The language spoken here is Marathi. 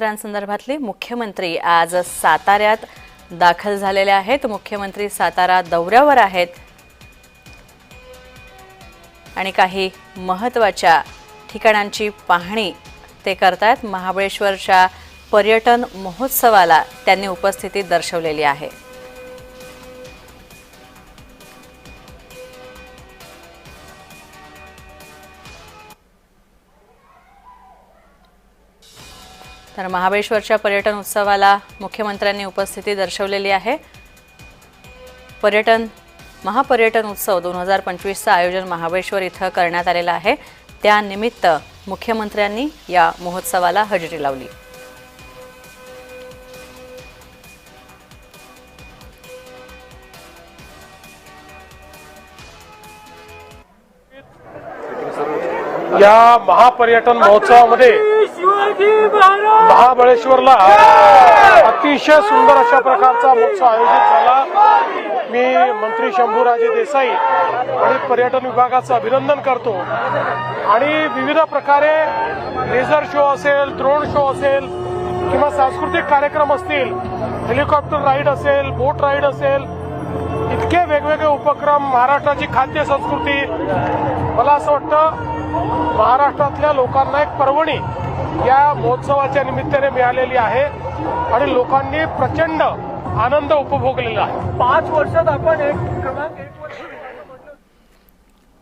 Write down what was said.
संदर्भातले मुख्यमंत्री आज साताऱ्यात दाखल झालेले आहेत. मुख्यमंत्री सातारा दौऱ्यावर आहेत. आणि काही महत्त्वाच्या ठिकाणांची पाहणी ते करतायत. महाबळेश्वरच्या पर्यटन महोत्सवाला त्यांनी उपस्थिती दर्शवलेली आहे. तर महाबळेश्वरच्या पर्यटन उत्सवाला मुख्यमंत्र्यांनी उपस्थिती दर्शवलेली आहे. पर्यटन महापर्यटन उत्सव दोन हजार पंचवीसचं आयोजन महाबळेश्वर इथं करण्यात आलेलं आहे. त्यानिमित्त मुख्यमंत्र्यांनी या महोत्सवाला हजेरी लावली. या महापर्यटन महोत्सवामध्ये महाबळेश्वरला अतिशय सुंदर अशा प्रकारचा महोत्सव आयोजित झाला. मी मंत्री शंभूराजे देसाई आणि पर्यटन विभागाचं अभिनंदन करतो. आणि विविध प्रकारे लेझर शो असेल ड्रोन शो असेल किंवा सांस्कृतिक कार्यक्रम असतील हेलिकॉप्टर राईड असेल बोट राईड असेल इतके वेगवेगळे उपक्रम महाराष्ट्राची खाद्य संस्कृती. मला असं वाटतं महाराष्ट्रातल्या लोकांना एक पर्वणी या महोत्सवाच्या निमित्ताने मिळालेली आहे आणि लोकांनी प्रचंड आनंद उपभोगलेला आहे. पाच वर्षात आपण एक क्रमांक एक वर्ष